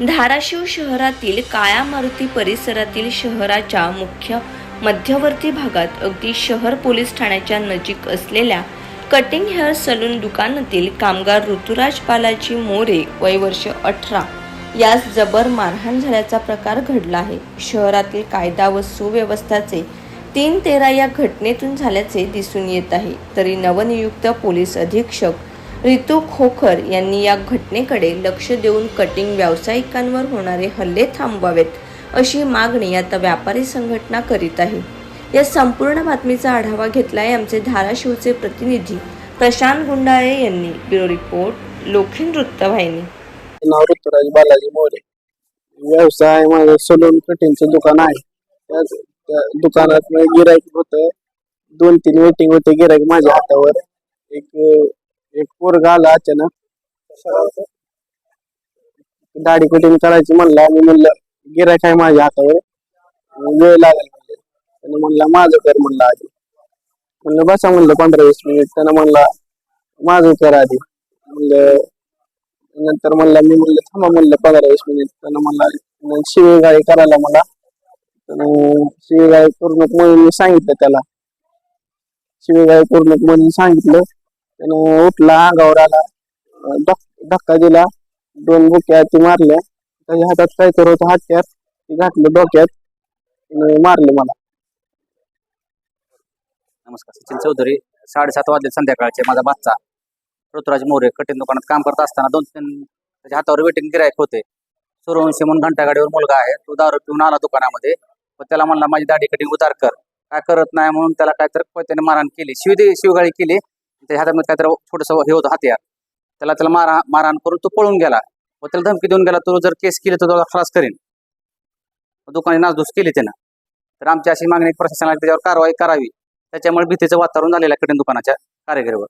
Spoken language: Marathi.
धाराशिव शहरातील काळ्या मारुती परिसरातील शहराच्या मुख्य मध्यवर्ती भागात अगदी शहर पोलीस ठाण्याच्या नजीक असलेल्या कटिंग हेअर सलून दुकानातील कामगार ऋतुराज बालाजी मोरे वय वर्ष अठरा यास जबर मारहाण झाल्याचा प्रकार घडला आहे. शहरातील कायदा व सुव्यवस्थाचे तीन तेरा या घटनेतून झाल्याचे दिसून येत आहे. तरी नवनियुक्त पोलीस अधीक्षक रितू खोखर यांनी या घटनेकडे लक्ष देऊन कटिंग व्यावसायिकांवर होणारे हल्ले थांबवावेत अशी मागणी आता व्यापारी संघटना करीत आहे. या संपूर्ण बातमीचा आढावा घेतलाय आमचे धाराशिवचे प्रतिनिधी प्रशांत गुंडाळे यांनी. ब्युरो रिपोर्ट लोखीन वृत्तवाहिनी. नाव ऋतुराज बालाजी मोरे. व्यवसाय माझं सलून कटिंगचं दुकान आहे. त्या दुकानात गिरायक होत. दोन तीन वेटिंग होते गिराईक माझ्या हातावर. एक एक पोरगा आला अचानक. दाढी कटिंग करायची म्हणलं आणि म्हणलं गिराय आहे माझ्या हातावर. वेळ लागेल म्हणलं. त्यानं म्हणला माझं कर म्हणलं आधी. म्हणलं बसा म्हणलं पंधरा वीस मिनिट. त्यानं म्हणला माझं कर आधी. म्हणलं नंतर म्हणला मी म्हणलं थांबा म्हणलं पंधरा वीस मिनिट. त्यानं म्हणला शिवेगाळी करायला मला त्यानं शिवेगाळी करून म्हणून मी सांगितलं त्याला. शिवेगाळी करू म्हणून सांगितलं. त्यानं उठला अंगावर आला धक्का दिला. दोन बुक्या ती मारल्या. त्याच्या हातात काय करत होतं? हत्यार ती घातलं डोक्यात. मारले मला. नमस्कार सचिन चौधरी. साडेसात वाजले संध्याकाळचे. माझा बाच्चा ऋतुराज मोरे कठीण दुकानात काम करत असताना दोन तीन त्याच्या हातावर वेटिंग गिरायक होते. सूर्यवंशी म्हणून घंटा गाडीवर मुलगा आहे. तो दारू पिऊन आला दुकानामध्ये. व त्याला म्हणला माझी दाढी कटिंग उतार कर. काय करत नाही म्हणून त्याला काहीतरी त्याने मारहाण केली. शिव शिवगाळी केली. त्याच्या हातामध्ये काहीतरी छोटस हे होतं हत्यार. त्याला त्याला मारा मारहाण करून तो पळून गेला. व त्याला धमकी देऊन गेला तो जर केस केली तर खलास करीन. दुकानी नासधूस केली त्यानं. तर आमची अशी मागणी प्रशासनाला त्याच्यावर कारवाई करावी. त्याच्यामुळे भीतीचं वातावरण झालेलं आहे कठीण दुकानाच्या कारागिरीवर.